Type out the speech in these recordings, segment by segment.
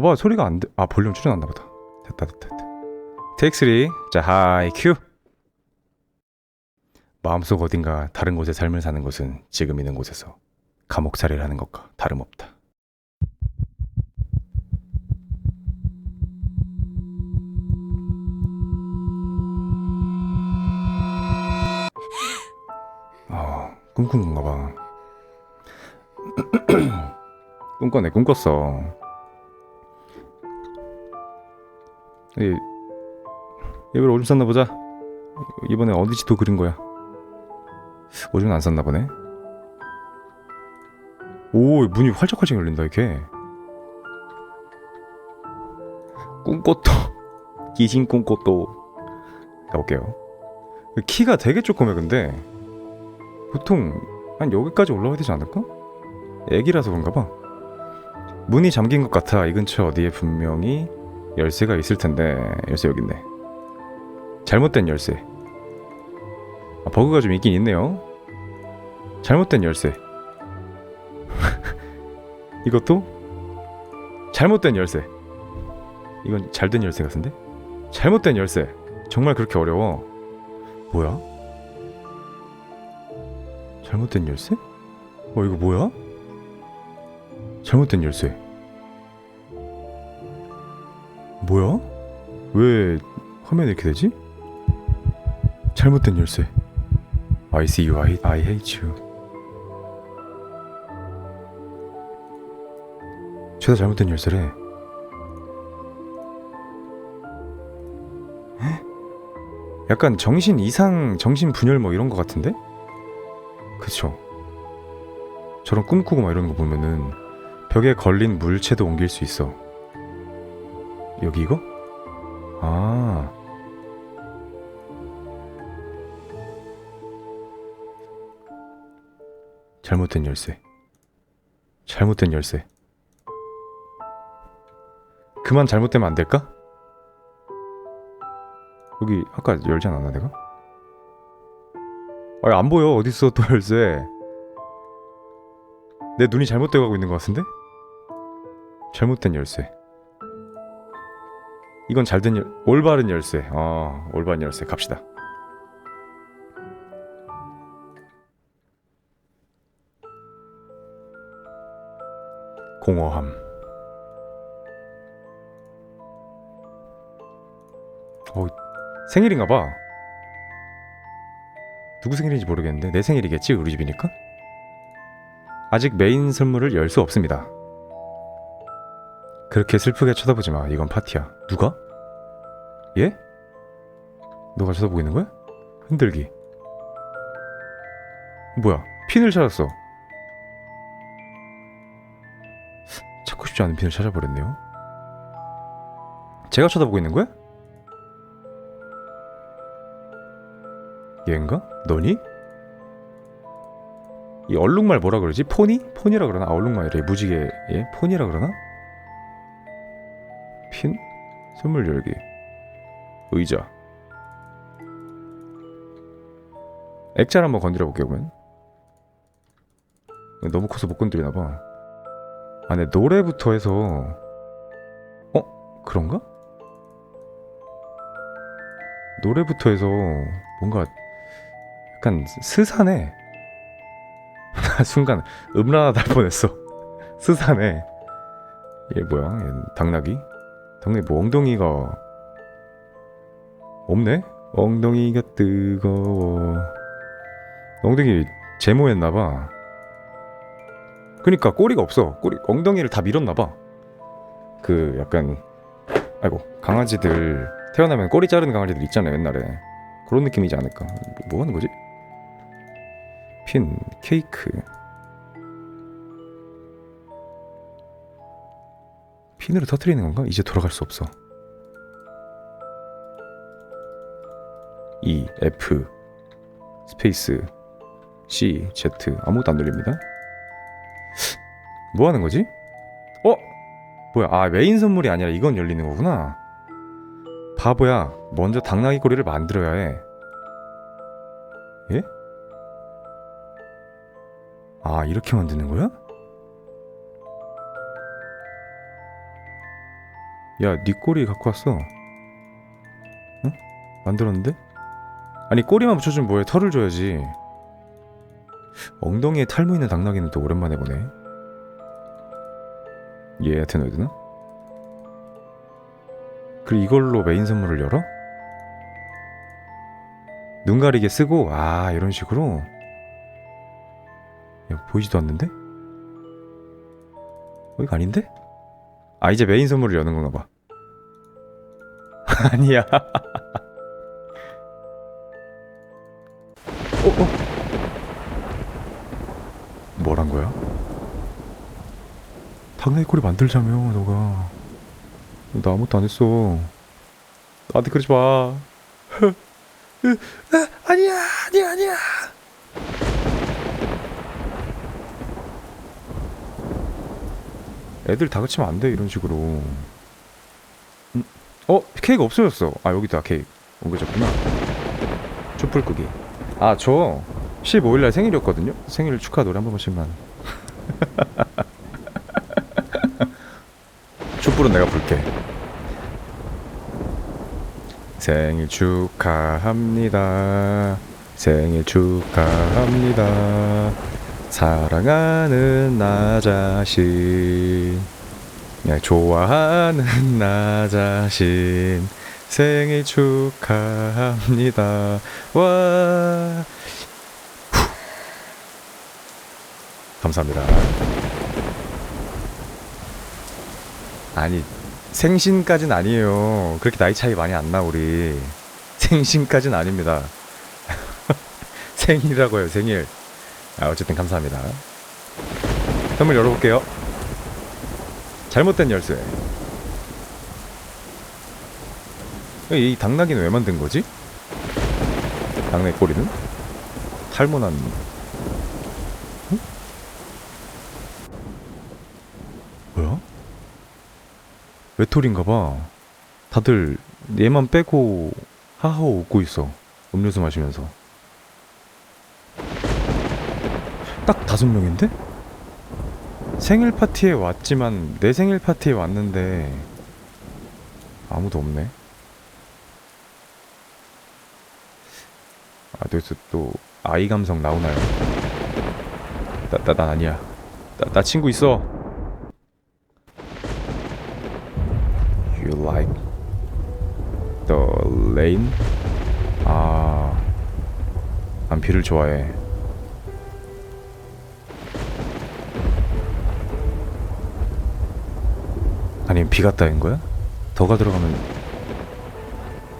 봐봐 소리가 안 돼. 아 볼륨 줄여놨나 보다. 됐다 됐다 됐다. 테이크 3. 자 하이 큐. 마음속 어딘가 다른 곳에 삶을 사는 것은 지금 있는 곳에서 감옥살이를 하는 것과 다름없다. 아, 꿈꾼 건가 봐. 꿈꿨네, 꿈꿨어. 이, 이걸 오줌 쌌나 보자. 이번에 어디 지도 그린 거야? 오줌 안 쌌나 보네. 오, 문이 활짝활짝 열린다, 이렇게. 꿈꽃도. 기신 꿈꽃도. 가볼게요. 키가 되게 조그매, 근데. 보통 한 여기까지 올라와야 되지 않을까? 애기라서 그런가 봐. 문이 잠긴 것 같아. 이 근처 어디에 분명히 열쇠가 있을 텐데 열쇠 여기 있네. 잘못된 열쇠. 아, 버그가 좀 있긴 있네요. 잘못된 열쇠. 이것도 잘못된 열쇠. 이건 잘된 열쇠 같은데? 잘못된 열쇠. 정말 그렇게 어려워. 뭐야? 잘못된 열쇠? 어 이거 뭐야? 잘못된 열쇠. 뭐야? 왜 화면이 이렇게 되지? 잘못된 열쇠. I see you, I, I hate you. 죄다 잘못된 열쇠래. 헉? 약간 정신 이상, 정신 분열 뭐 이런 거 같은데? 그쵸. 저런 꿈꾸고 막 이러는 거 보면은 벽에 걸린 물체도 옮길 수 있어. 여기 이거? 아. 잘못된 열쇠. 잘못된 열쇠. 그만 잘못되면 안 될까? 여기 아까 열지 않았나 내가? 아니 안 보여 어딨어 또 열쇠 내 눈이 잘못되어 가고 있는 것 같은데? 잘못된 열쇠 이건 잘된 열 올바른 열쇠. 어 올바른 열쇠. 갑시다. 공허함. 어 생일인가 봐. 누구 생일인지 모르겠는데 내 생일이겠지 우리 집이니까? 아직 메인 선물을 열 수 없습니다 그렇게 슬프게 쳐다보지 마 이건 파티야 누가? 예? 너가 쳐다보고 있는 거야? 흔들기 뭐야 핀을 찾았어 찾고 싶지 않은 핀을 찾아버렸네요 제가 쳐다보고 있는 거야? 얘인가? 너니? 이 얼룩말 뭐라 그러지? 포니? 포니라 그러나? 아 얼룩말이래 무지개 예? 포니라 그러나? 핀? 선물 열기 의자 액자를 한번 건드려 볼게요 그러면 너무 커서 못 건드리나 봐 안에 노래부터 해서 어? 그런가? 노래부터 해서 뭔가 약간 스산해. 순간 음란하 달 뻔했어. 스산해. 얘 뭐야? 얘 당나귀? 당나귀 뭐 엉덩이가 없네? 엉덩이가 뜨거워. 엉덩이 제모했나봐. 그니까 꼬리가 없어. 꼬리 엉덩이를 다 밀었나봐. 그 약간 아이고 강아지들 태어나면 꼬리 자르는 강아지들 있잖아요 옛날에 그런 느낌이지 않을까? 뭐, 뭐 하는 거지? 핀, 케이크. 핀으로 터트리는 건가? 이제 돌아갈 수 없어. E, F, 스페이스, C, Z 아무것도 안 들립니다. 뭐 하는 거지? 어? 뭐야? 아 메인 선물이 아니라 이건 열리는 거구나. 바보야. 먼저 당나귀 꼬리를 만들어야 해. 예? 아, 이렇게 만드는 거야? 야, 네 꼬리 갖고 왔어. 응? 만들었는데? 아니 꼬리만 붙여주면 뭐해? 털을 줘야지. 엉덩이에 탈모 있는 당나귀는 또 오랜만에 보네. 얘 아테노이드는? 그리고 이걸로 메인 선물을 열어? 눈 가리게 쓰고 아 이런 식으로 야 보이지도 않는데? 어 이거 아닌데? 아 이제 메인 선물을 여는 건가 봐. 아니야. 어, 어. 뭐란 거야? 당나귀 꼬리 만들자며 너가. 나 아무것도 안 했어. 나한테 그러지 마. 아니야 아니야 아니야 애들 다 그치면 안 돼 이런 식으로. 음, 어? 케이크 없어졌어. 아 여기다 케이크 옮겨졌구나. 촛불 끄기. 아 저 15일날 생일이었거든요? 생일 축하 노래 한 번씩만. 촛불은 내가 불게. 생일 축하합니다. 생일 축하합니다. 사랑하는 나 자신. 네, 좋아하는 나 자신. 생일 축하합니다. 와. 후. 감사합니다. 아니, 생신까진 아니에요. 그렇게 나이 차이 많이 안 나 우리. 생신까진 아닙니다. 생일이라고 해요. 생일. 아, 어쨌든 감사합니다. 선물 열어볼게요. 잘못된 열쇠. 이 당나귀는 왜 만든 거지? 당나귀 꼬리는? 탈모난. 응? 뭐야? 외톨인가 봐. 다들 얘만 빼고 하하호 웃고 있어. 음료수 마시면서. 딱 다섯 명인데? 생일 파티에 왔지만 내 생일 파티에 왔는데 아무도 없네. 아, 여기서 또 아이 감성 나오나요? 나, 나, 난 아니야. 나, 나 친구 있어. You like the lane? 아, 난 비를 좋아해. 아니 비 갔다인 거야? 더가 들어가면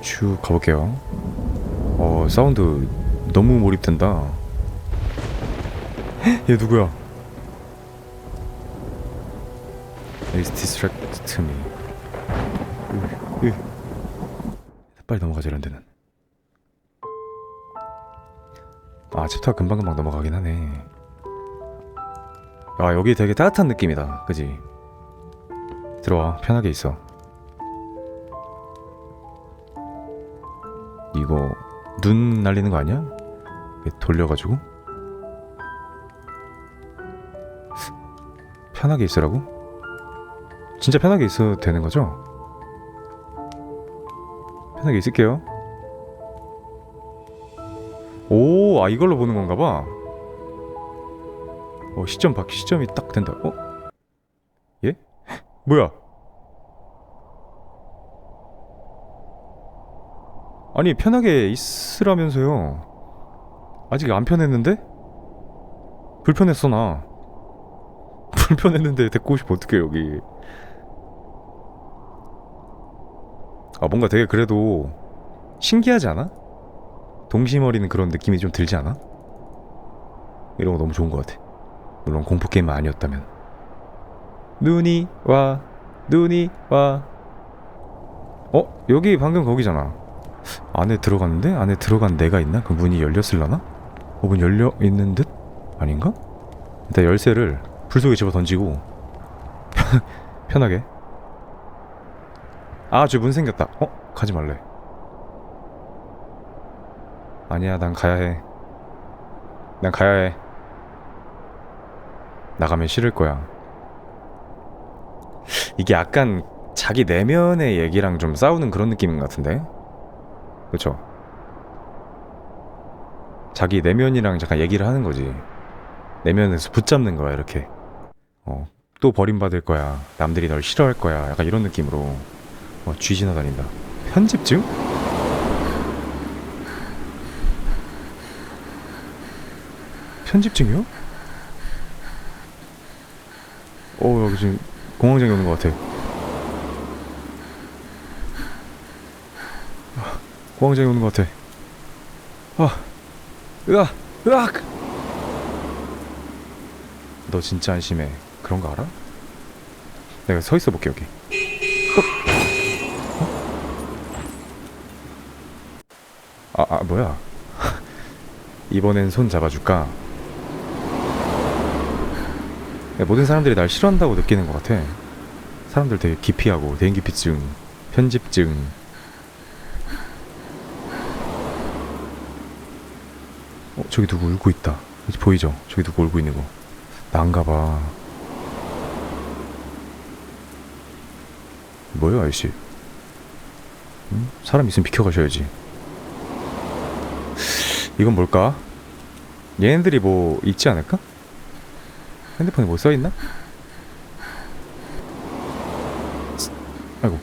쭉 가볼게요. 어 사운드 너무 몰입된다. 헉, 얘 누구야? Is distract me. 빨리 넘어가자 이런 데는. 아 챕터가 금방금방 넘어가긴 하네. 아 여기 되게 따뜻한 느낌이다. 그지? 들어와 편하게 있어. 이거 눈 날리는 거 아니야? 돌려가지고 편하게 있으라고? 진짜 편하게 있어도 되는 거죠? 편하게 있을게요. 오, 아 이걸로 보는 건가 봐. 어, 시점 바퀴 시점이 딱 된다. 어? 예? 뭐야? 아니 편하게 있으라면서요. 아직 안 편했는데? 불편했어 나. 불편했는데 데리고 싶어 어떡해 여기. 아 뭔가 되게 그래도 신기하지 않아? 동심 어리는 그런 느낌이 좀 들지 않아? 이런 거 너무 좋은 것 같아. 물론 공포 게임만 아니었다면. 눈이 와, 눈이 와. 어 여기 방금 거기잖아. 안에 들어갔는데 안에 들어간 내가 있나? 그 문이 열렸을라나? 어, 문 열려 있는 듯 아닌가? 일단 열쇠를 불 속에 집어 던지고 편하게. 아, 저 문 생겼다. 어? 가지 말래. 아니야, 난 가야 해. 난 가야 해. 나가면 싫을 거야. 이게 약간 자기 내면의 얘기랑 좀 싸우는 그런 느낌인 것 같은데 그쵸? 자기 내면이랑 잠깐 얘기를 하는 거지. 내면에서 붙잡는 거야 이렇게. 어, 또 버림받을 거야. 남들이 널 싫어할 거야. 약간 이런 느낌으로 어, 쥐 지나다닌다. 편집증? 편집증이요? 어 여기 지금 공황장애 오는 것 같아 아, 공황장애 오는 것 같아. 아 으악 으악! 너 진짜 안심해. 그런 거 알아? 내가 서 있어 볼게 여기. 어? 아, 아 뭐야? 이번엔 손 잡아줄까? 야, 모든 사람들이 날 싫어한다고 느끼는 것 같아. 사람들 되게 기피하고 대인기피증 편집증 어 저기 누구 울고 있다 보이죠? 저기 누구 울고 있는 거 난가 봐 뭐야 아저씨 응? 사람 있으면 비켜가셔야지 이건 뭘까? 얘네들이 뭐 있지 않을까? 핸드폰에 뭐 써있나? 아이고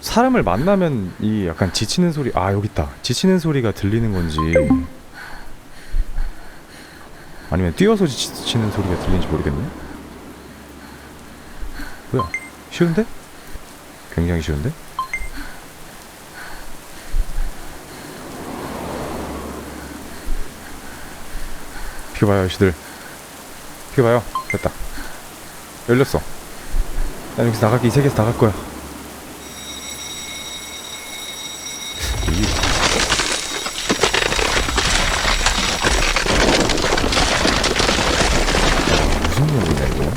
사람을 만나면 이 약간 지치는 소리 아 여기 있다 지치는 소리가 들리는 건지 아니면 뛰어서 지치는 소리가 들리는지 모르겠네. 뭐야? 쉬운데? 굉장히 쉬운데? 비켜봐요 아저씨들. 비켜봐요. 됐다. 열렸어. 난 여기서 나갈게. 이 세계에서 나갈 거야 이 무슨 놈이냐 이거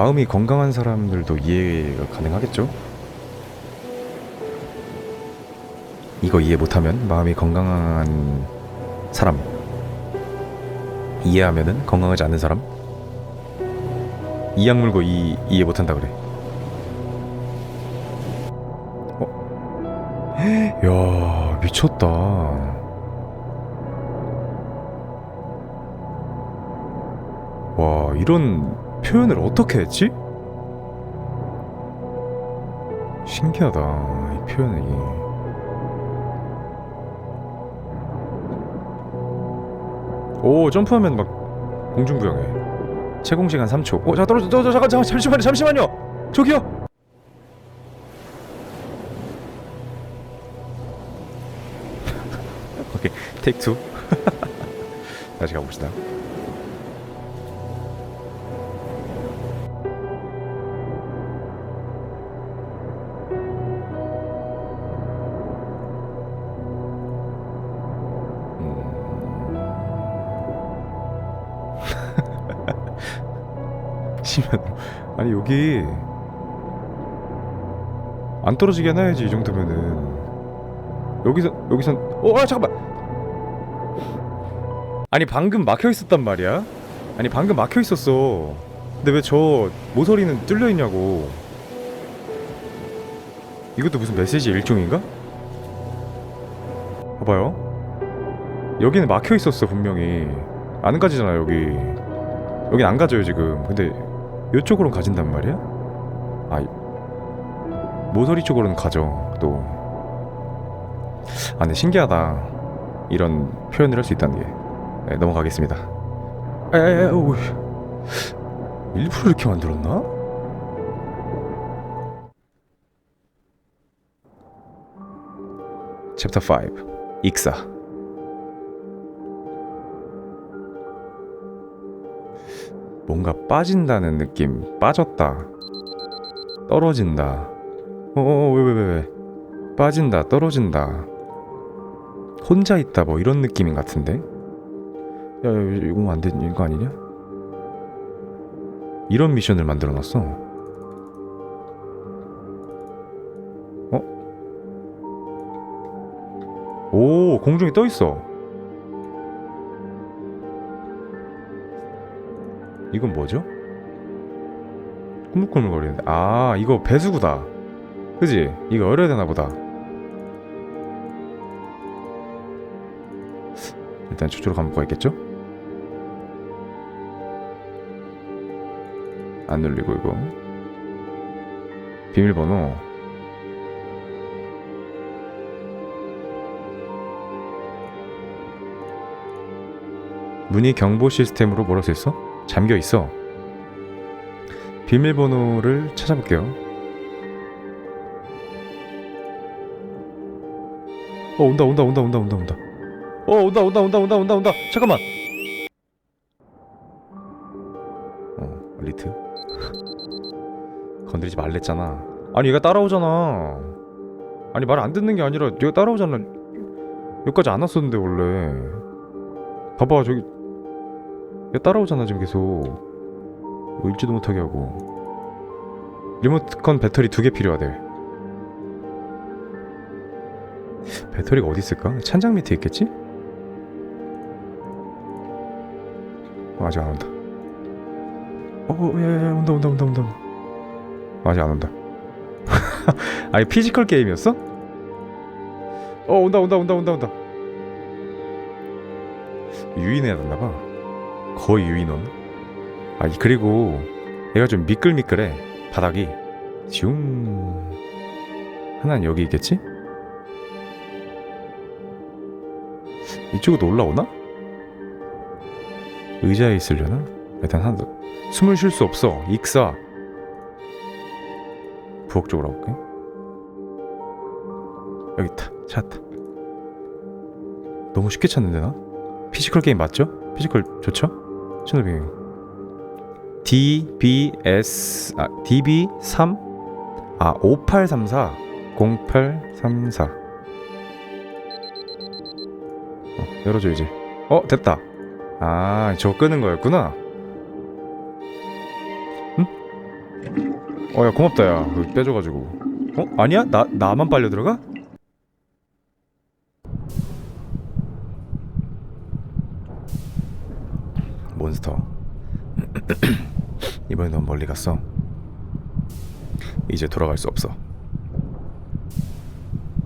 마음이 건강한 사람들도 이해가 가능하겠죠? 이거 이해 못하면 마음이 건강한 사람 이해하면은 건강하지 않은 사람 이약 물고 이 이해 못한다 그래 어? 야 미쳤다 와 이런 표현을 어떻게 했지? 신기하다 이 표현이. 오 점프하면 막 공중부양해. 채공 시간 3초. 어 잠깐 떨어져 떨어져 잠깐 잠깐 잠시만요 잠시만요. 저기요! 오케이 테이크 투 다시 가봅시다 치면. 아니 여기 안 떨어지게 해놔야지 이 정도면은. 여기서 여기선 어 아, 잠깐만! 아니 방금 막혀 있었단 말이야? 아니 방금 막혀 있었어. 근데 왜 저 모서리는 뚫려 있냐고. 이것도 무슨 메시지 일종인가? 봐봐요. 여기는 막혀 있었어 분명히. 안 가지잖아 여기. 여긴 안 가져요 지금. 근데 이쪽으로 가진단 말이야? 아 이- 모서리 쪽으로는 가죠 또. 아, 근데 신기하다. 이런 표현을 할 수 있다는 게. 네, 넘어가겠습니다. 에에에 오. 일부러 이렇게 만들었나? 챕터 5 익사 뭔가 빠진다는 느낌 빠졌다. 떨어진다. 어왜 왜 왜 왜? 빠진다 떨어진다. 혼자 있다 뭐 이런 느낌인 것 같은데? 야, 야 이거 안 되는 거 아니냐? 이런 미션을 만들어 놨어. 어? 오 공중에 떠 있어 이건 뭐죠? 꾸물꾸물거리는데 아 이거 배수구다 그지? 이거 열어야 되나 보다 일단 저쪽으로 가면 뭐가 있겠죠? 안 눌리고 이거 비밀번호 문의 경보 시스템으로 뭐라 써 있어? 잠겨 있어. 비밀번호를 찾아볼게요. 어 온다 온다 온다 온다 온다 온다. 어 온다 온다 온다 온다 온다 온다. 잠깐만. 어 리트. 건드리지 말랬잖아. 아니 얘가 따라오잖아. 아니 말 안 듣는 게 아니라 얘가 따라오잖아. 여기까지 안 왔었는데 원래. 봐봐 저기 얘 따라오잖아 지금 계속. 뭐 읽지도 못하게 하고. 리모컨 배터리 두 개 필요하대. 배터리가 어디 있을까? 찬장 밑에 있겠지? 어, 아직 안 온다. 어, 야야야 온다 온다 온다 온다. 아직 안 온다. 아니 피지컬 게임이었어? 어 온다 온다 온다 온다 온다. 유인해야 됐나봐 거의 유인원 아 이- 그리고 얘가 좀 미끌미끌해 바닥이 슝 하나는 여기 있겠지? 이쪽으로 올라오나? 의자에 있으려나? 일단 한 숨을 쉴 수 없어 익사 부엌 쪽으로 가볼게 여기 있다 찾았다 너무 쉽게 찾는데 나? 피지컬 게임 맞죠? 피지컬 좋죠? 배경 DBS 아 DB3 아 5834 0834 어, 열어줘 이제. 어 됐다. 아 저거 끄는 거였구나. 응? 어야 고맙다 야. 빼줘가지고. 어? 아니야? 나 나만 빨려 들어가? 몬스터 이번에 너무 멀리 갔어 이제 돌아갈 수 없어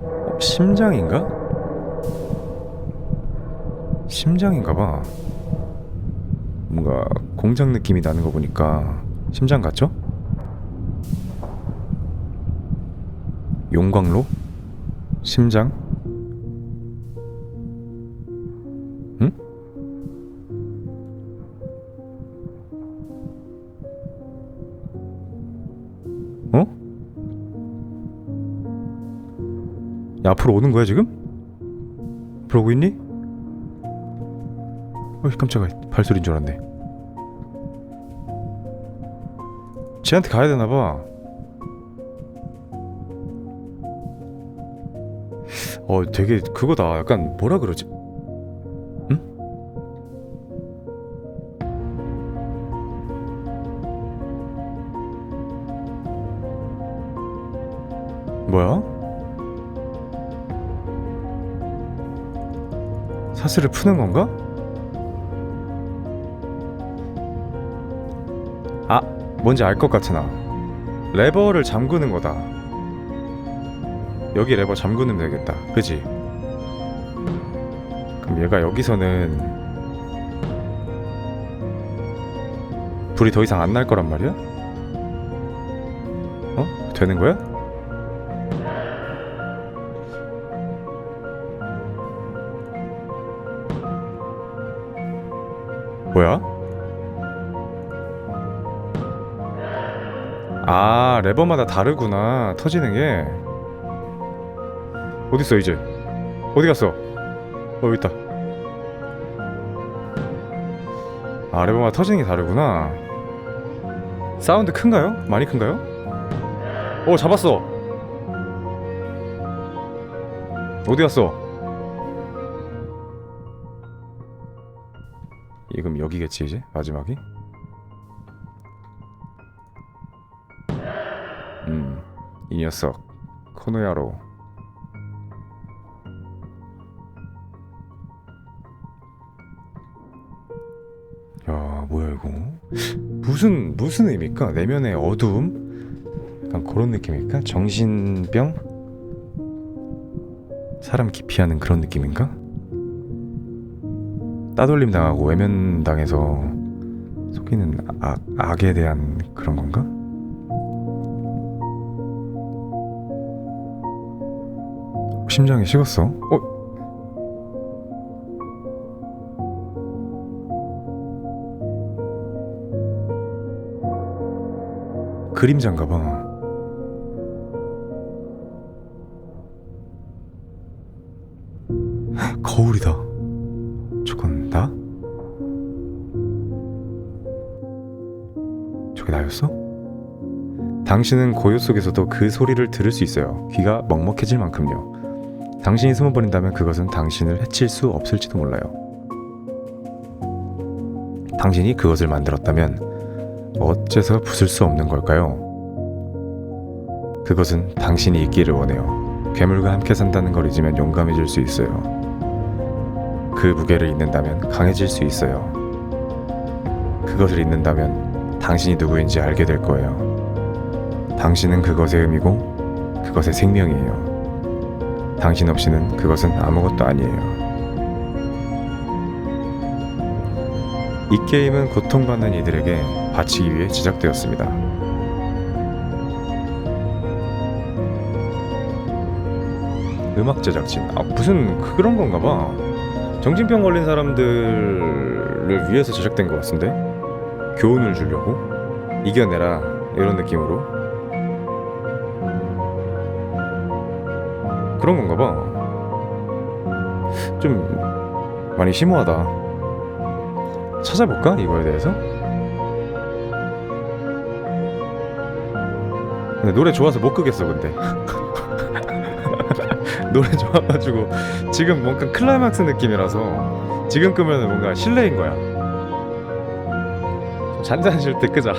어, 심장인가? 심장인가 봐 뭔가 공장 느낌이 나는 거 보니까 심장 같죠? 용광로? 심장? 앞으로 오는 거야 지금? 오고 있니? 어이 깜짝아 발소리인 줄 알았네 쟤한테 가야 되나봐 어 되게 그거다 약간 뭐라 그러지 응? 뭐야? 사슬을 푸는 건가? 아, 뭔지 알 것 같아 나. 레버를 잠그는 거다. 여기 레버 잠그는 되겠다. 그지? 그럼 얘가 여기서는 불이 더 이상 안 날 거란 말이야? 어? 되는 거야? 뭐야? 아 레버마다 다르구나. 터지는 게. 어딨어 이제? 어디 갔어? 어 여기 있다. 아 레버마다 터지는 게 다르구나. 사운드 큰가요? 많이 큰가요? 어 잡았어. 어디 갔어 이 그럼 여기겠지 이제 마지막이 음, 이 녀석 코노야로 야 뭐야 이거 무슨 무슨 의미일까? 내면의 어두움? 약간 그런 느낌일까? 정신병? 사람 기피하는 그런 느낌인가? 따돌림 당하고 외면 당해서 속이는 악, 악에 대한 그런 건가? 심장이 식었어? 어? 그림자인가 봐. 거울이다. 당신은 고요 속에서도 그 소리를 들을 수 있어요. 귀가 먹먹해질 만큼요. 당신이 숨어버린다면 그것은 당신을 해칠 수 없을지도 몰라요. 당신이 그것을 만들었다면 어째서 부술 수 없는 걸까요? 그것은 당신이 있기를 원해요. 괴물과 함께 산다는 걸 잊으면 용감해질 수 있어요. 그 무게를 잊는다면 강해질 수 있어요. 그것을 잊는다면 당신이 누구인지 알게 될 거예요. 당신은 그것의 의미고 그것의 생명이에요. 당신 없이는 그것은 아무것도 아니에요. 이 게임은 고통받는 이들에게 바치기 위해 제작되었습니다. 음악 제작진 아 무슨 그런 건가 봐 정신병 걸린 사람들을 위해서 제작된 것 같은데 교훈을 주려고 이겨내라 이런 느낌으로 그런 건가 봐 좀 많이 심오하다. 찾아볼까 이거에 대해서? 근데 노래 좋아서 못 끄겠어 근데. 노래 좋아가지고 지금 뭔가 클라이막스 느낌이라서 지금 끄면 뭔가 실례인 거야. 잔잔해질 때 끄자